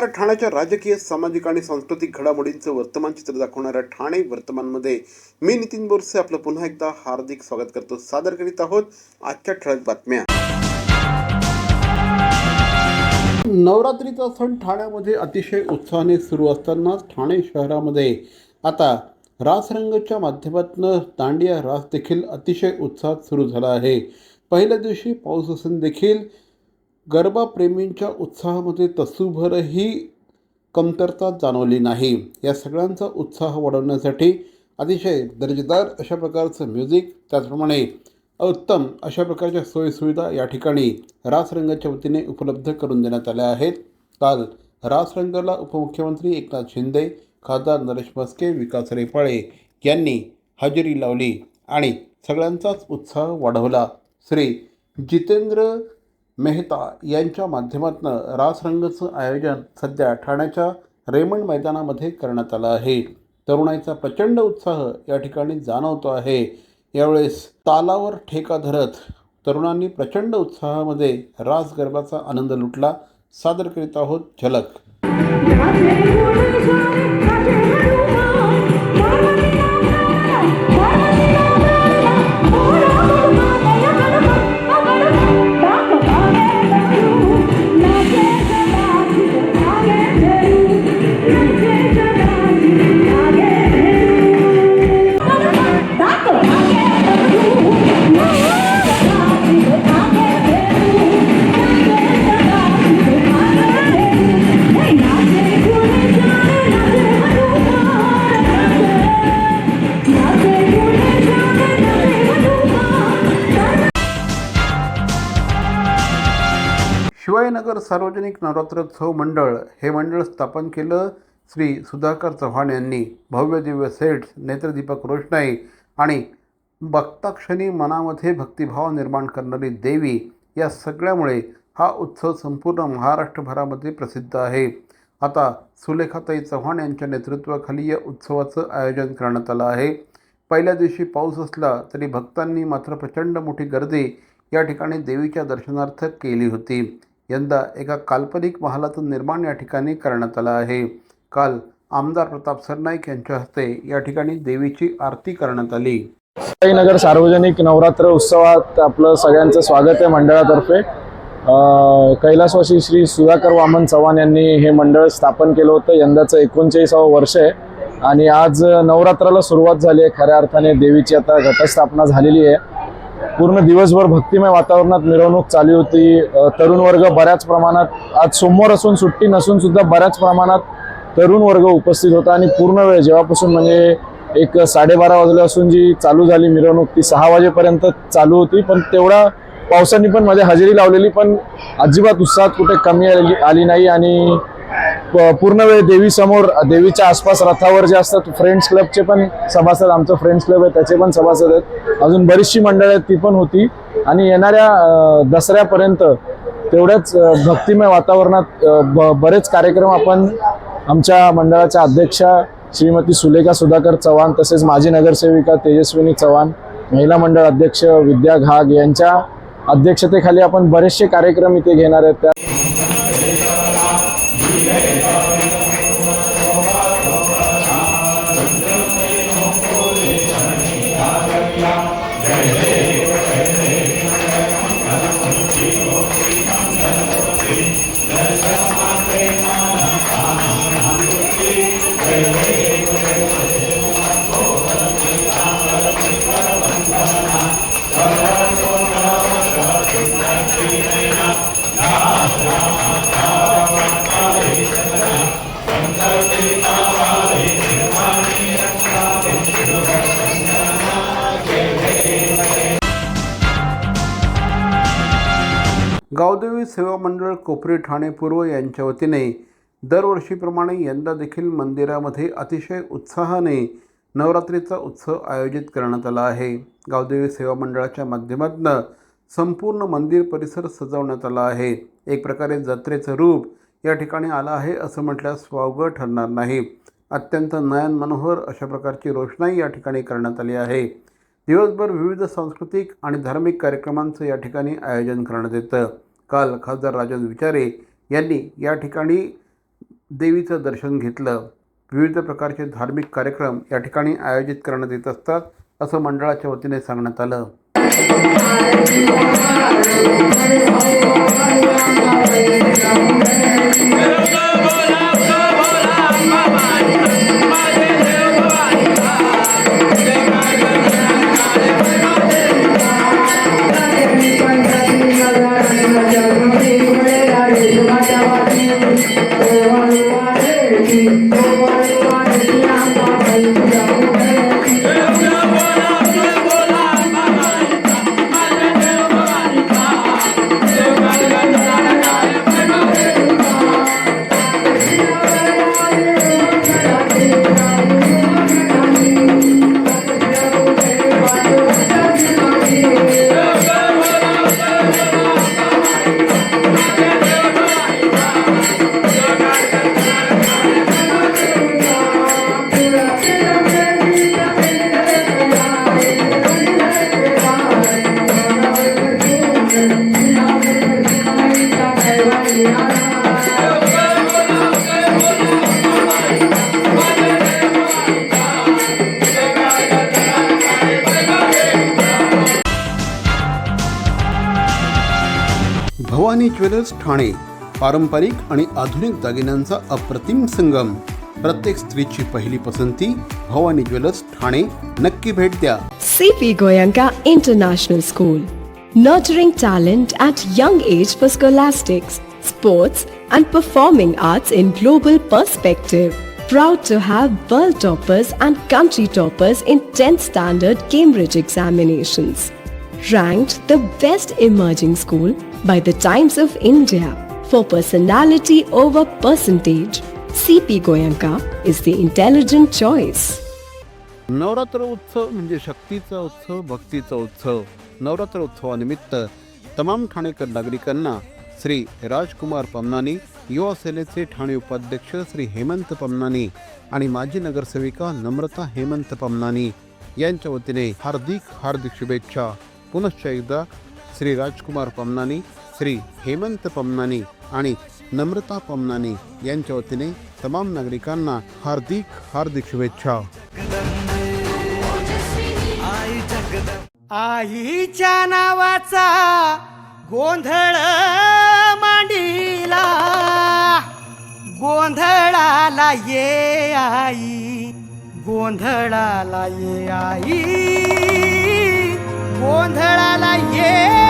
नमस्कार ठाण्याच्या राजकीय सामाजिक आणि सांस्कृतिक घडामोडींचं वर्तमान चित्र दाखवणाऱ्या ठाणे वर्तमानमध्ये मी नितीन बोरसे आपलं पुन्हा एकदा हार्दिक स्वागत करतो. सादर करीत आहोत आजच्या ठळक बातम्या. नवरात्रीचा सण ठाण्यामध्ये अतिशय उत्साहाने सुरू असतानाच ठाणे शहरामध्ये आता रासरंगच्या माध्यमातून दांडिया रास देखील अतिशय उत्साहात सुरू झाला आहे. पहिल्या दिवशी पाऊस असून देखील गरबाप्रेमींच्या उत्साहामध्ये तसूभरही कमतरता जाणवली नाही. या सगळ्यांचा उत्साह वाढवण्यासाठी अतिशय दर्जेदार अशा प्रकारचं म्युझिक त्याचप्रमाणे उत्तम अशा प्रकारच्या सोयीसुविधा या ठिकाणी रासरंगाच्या वतीने उपलब्ध करून देण्यात आल्या आहेत. काल रासरंगाला उपमुख्यमंत्री एकनाथ शिंदे खासदार नरेश मस्के विकास रेपाळे यांनी हजेरी लावली आणि सगळ्यांचाच उत्साह वाढवला. श्री जितेंद्र मेहता यांच्या माध्यमातून रासरंगचं आयोजन सध्या ठाण्याच्या रेमंड मैदानामध्ये करण्यात आलं आहे. तरुणाईचा प्रचंड उत्साह या ठिकाणी जाणवतो आहे. यावेळेस तालावर ठेका धरत तरुणांनी प्रचंड उत्साहामध्ये रास गरबाचा आनंद लुटला. सादर करीत आहोत झलक. सुधाकर सार्वजनिक नवरात्रोत्सव मंडळ हे मंडळ स्थापन केलं श्री सुधाकर चव्हाण यांनी. भव्य दिव्य सेट्स नेत्रदीपक रोषणाई आणि भक्ताक्षणी मनामध्ये भक्तिभाव निर्माण करणारी देवी या सगळ्यामुळे हा उत्सव संपूर्ण महाराष्ट्रभरामध्ये प्रसिद्ध आहे. आता सुलेखाताई चव्हाण यांच्या नेतृत्वाखाली या उत्सवाचं आयोजन करण्यात आलं आहे. पहिल्या दिवशी पाऊस असला तरी भक्तांनी मात्र प्रचंड मोठी गर्दी या ठिकाणी देवीच्या दर्शनार्थ केली होती. यंदा एका काल्पनिक महालाचं निर्माण या ठिकाणी करण्यात आलं आहे. काल आमदार प्रताप सरनाईक यांच्या हस्ते या ठिकाणी देवीची आरती करण्यात आली. साईनगर सार्वजनिक नवरात्र उत्सवात आपलं सगळ्यांचं स्वागत आहे मंडळातर्फे. कैलासवासी श्री सुधाकर वामन चव्हाण यांनी हे मंडळ स्थापन केलं होतं. यंदाचं एकोणचाळीसावं वर्ष आहे. आणि आज नवरात्राला सुरुवात झाली आहे. खऱ्या अर्थाने देवीची आता घटस्थापना झालेली आहे. पूर्ण दिवसभर भक्तिमय वातावरणात मिरवणूक चालू होती. तरुण वर्ग बऱ्याच प्रमाणात आज सोमवार असून सुट्टी नसून सुद्धा बऱ्याच प्रमाणात तरुण वर्ग उपस्थित होता आणि पूर्ण वेळ जेव्हापासून म्हणजे एक साडेबारा वाजल्यापासून जी चालू झाली मिरवणूक ती सहा वाजेपर्यंत चालू होती. पण तेवढा पावसाने पण माझ्या हजेरी लावलेली पण अजिबात उत्साहात कुठे कमी आली आली नाही आणि पूर्ण वेळ देवीसमोर देवीच्या आसपास रथावर जे असतात फ्रेंड्स क्लबचे पण सभासद आमचं फ्रेंड्स क्लब आहे त्याचे पण सभासद आहेत. अजून बरीचशी मंडळ आहेत ती पण होती. आणि येणाऱ्या दसऱ्यापर्यंत तेवढ्याच भक्तिमय वातावरणात ब- बरेच कार्यक्रम आपण आमच्या मंडळाच्या अध्यक्षा श्रीमती सुलेखा सुधाकर चव्हाण तसेच माजी नगरसेविका तेजस्विनी चव्हाण महिला मंडळ अध्यक्ष विद्या घाग यांच्या अध्यक्षतेखाली आपण बरेचसे कार्यक्रम इथे घेणार आहेत. त्या गावदेवी सेवा मंडळ कोपरी ठाणे पूर्व यांच्या वतीने दरवर्षीप्रमाणे यंदा देखील मंदिरामध्ये अतिशय उत्साहाने नवरात्रीचा उत्सव आयोजित करण्यात आला आहे. गावदेवी सेवा मंडळाच्या माध्यमातून संपूर्ण मंदिर परिसर सजवण्यात आला आहे. एक प्रकारे जत्रेचं रूप या ठिकाणी आलं आहे असं म्हटल्यास वावगं ठरणार नाही. अत्यंत नयन मनोहर अशा प्रकारची रोषणाई या ठिकाणी करण्यात आली आहे. दिवसभर विविध सांस्कृतिक आणि धार्मिक कार्यक्रमांचं या ठिकाणी आयोजन करण्यात येतं. काल खासदार राजन विचारे यांनी या ठिकाणी देवीचं दर्शन घेतलं. विविध प्रकारचे धार्मिक कार्यक्रम या ठिकाणी आयोजित करण्यात येत असतात असं मंडळाच्या वतीने सांगण्यात आलं. भवानी ज्वेलर्स ठाणे पारंपरिक आणि आधुनिक दागिन्यांचा अप्रतिम संगम प्रत्येक स्त्रीची पहिली पसंती भवानी ज्वेलर्स ठाणे नक्की भेट द्या CP Goyanka International School, nurturing talent at young age for scholastics, sports, and performing arts in global perspective. Proud to have world toppers and country toppers in 10th standard Cambridge examinations. Ranked the best emerging school by the Times of India for personality over percentage. CP Goyanka is the intelligent choice. Navratri उत्सव म्हणजे शक्तीचा उत्सव भक्तीचा उत्सव नवरात्र उत्सवानिमित्त तमाम ठाणेकर नागरिकांना श्री राजकुमार पमनानी युवा सेनेचे ठाणे उपाध्यक्ष श्री हेमंत पमनानी आणि माजी नगरसेविका नम्रता हेमंत पमनानी यांच्या वतीने हार्दिक हार्दिक शुभेच्छा पुनश्च एकदा श्री राजकुमार पमनानी श्री हेमंत पमनानी आणि नम्रता पमनानी यांच्या वतीने तमाम नागरिकांना हार्दिक हार्दिक शुभेच्छा. आईच्या नावाचा गोंधळ मांडीला. गोंधळाला ये आई गोंधळाला ये आई. गोंधळाला ये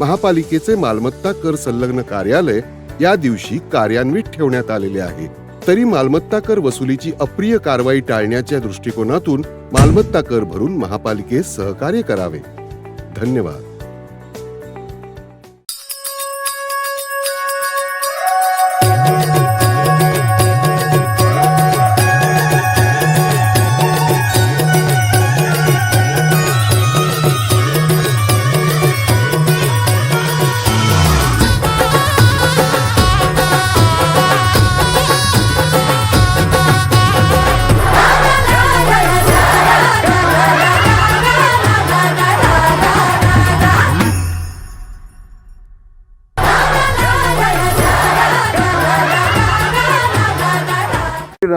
महापालिकेचे मालमत्ता कर संलग्न कार्यालय या दिवशी कार्यान्वित ठेवण्यात आलेले आहे. तरी मालमत्ता कर वसुलीची अप्रिय कारवाई टाळण्याच्या दृष्टिकोनातून मालमत्ता कर भरून महापालिकेस सहकार्य करावे. धन्यवाद.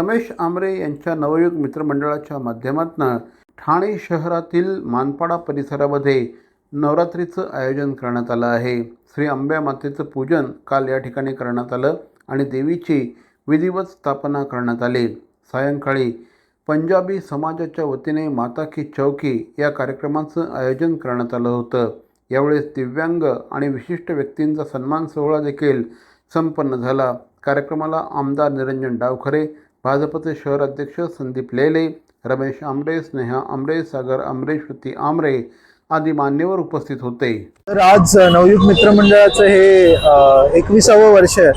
रमेश आमरे यांच्या नवयुग मित्रमंडळाच्या माध्यमातून ठाणे शहरातील मानपाडा परिसरामध्ये नवरात्रीचं आयोजन करण्यात आलं आहे. श्री आंब्या मातेचं पूजन काल या ठिकाणी करण्यात आलं आणि देवीची विधिवत स्थापना करण्यात आली. सायंकाळी पंजाबी समाजाच्या वतीने माता की चौकी या कार्यक्रमाचं आयोजन करण्यात आलं होतं. यावेळेस दिव्यांग आणि विशिष्ट व्यक्तींचा सन्मान सोहळा देखील संपन्न झाला. कार्यक्रमाला आमदार निरंजन डावखरे भाजपचे शहर अध्यक्ष संदीप लेले रमेश आमरे स्नेहा आमरे सागर आमरे श्रुती आमरे आदी मान्यवर उपस्थित होते. तर आज नवयुग मित्रमंडळाचं हे एकविसावं वर्ष आहे.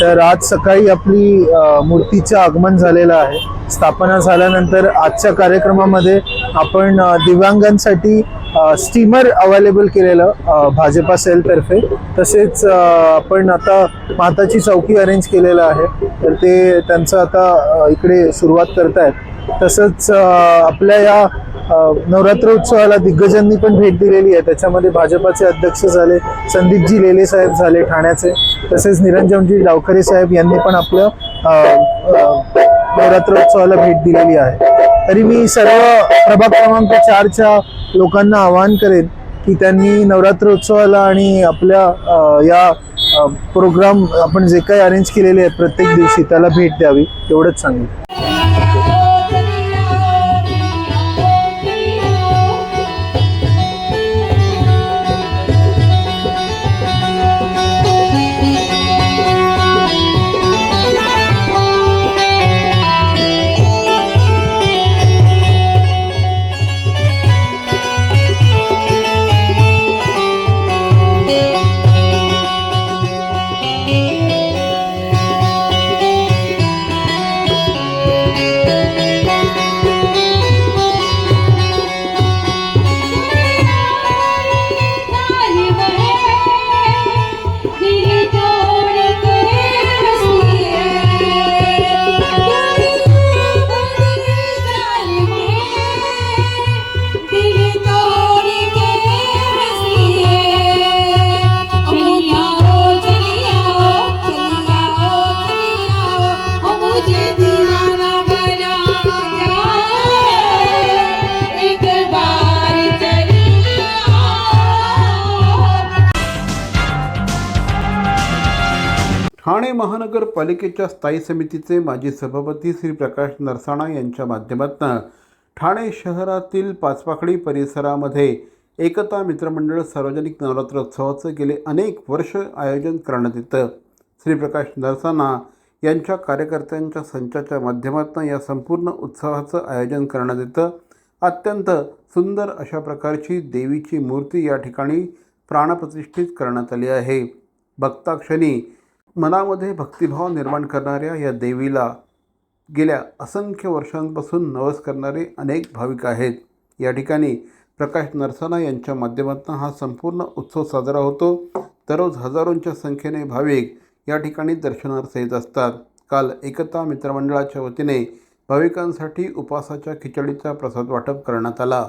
तर आज सकाळी आपली मूर्तीचं आगमन झालेलं आहे. स्थापना झाल्यानंतर आजच्या कार्यक्रमामध्ये आपण दिव्यांगांसाठी स्टीमर अवेलेबल केलेलं भाजपा सेलतर्फे तसेच आपण आता माताची चौकी अरेंज केलेलं आहे. तर ते त्यांचं आता इकडे सुरुवात करतायत. तसंच आपल्या या नवरात्र उत्सवाला दिग्गजांनी पण भेट दिलेली आहे. त्याच्यामध्ये भाजपाचे अध्यक्ष झाले संदीपजी लेले साहेब झाले ठाण्याचे. तसेच निरंजनजी डावखरे साहेब यांनी पण आपलं नवरात्र उत्सवाला भेट दिलेली आहे. तरी मी सर्व प्रभाग क्रमांक चारच्या लोकांना आवाहन करेन की त्यांनी नवरात्र उत्सवाला आणि आपल्या या प्रोग्राम आपण जे काही अरेंज केलेले आहेत प्रत्येक दिवशी त्याला भेट द्यावी एवढंच सांगेन. महानगरपालिकेच्या स्थायी समितीचे माजी सभापती श्री प्रकाश नरसाणा यांच्या माध्यमातून ठाणे शहरातील पाचपाखडी परिसरामध्ये एकता मित्रमंडळ सार्वजनिक नवरात्रोत्सवाचं गेले अनेक वर्ष आयोजन करण्यात येतं. श्री प्रकाश नरसाणा यांच्या कार्यकर्त्यांच्या संचाच्या माध्यमातून या संपूर्ण उत्सवाचं आयोजन करण्यात येतं. अत्यंत सुंदर अशा प्रकारची देवीची मूर्ती या ठिकाणी प्राणप्रतिष्ठित करण्यात आली आहे. भक्ताक्षणी मनामध्ये भक्तिभाव निर्माण करणाऱ्या या देवीला गेल्या असंख्य वर्षांपासून नवस करणारे अनेक भाविक आहेत. या ठिकाणी प्रकाश नरसाना यांच्या माध्यमातून हा संपूर्ण उत्सव साजरा होतो. दररोज हजारोंच्या संख्येने भाविक या ठिकाणी दर्शनार्थ येत असतात. काल एकता मित्रमंडळाच्या वतीने भाविकांसाठी उपासाच्या खिचडीचा प्रसाद वाटप करण्यात आला.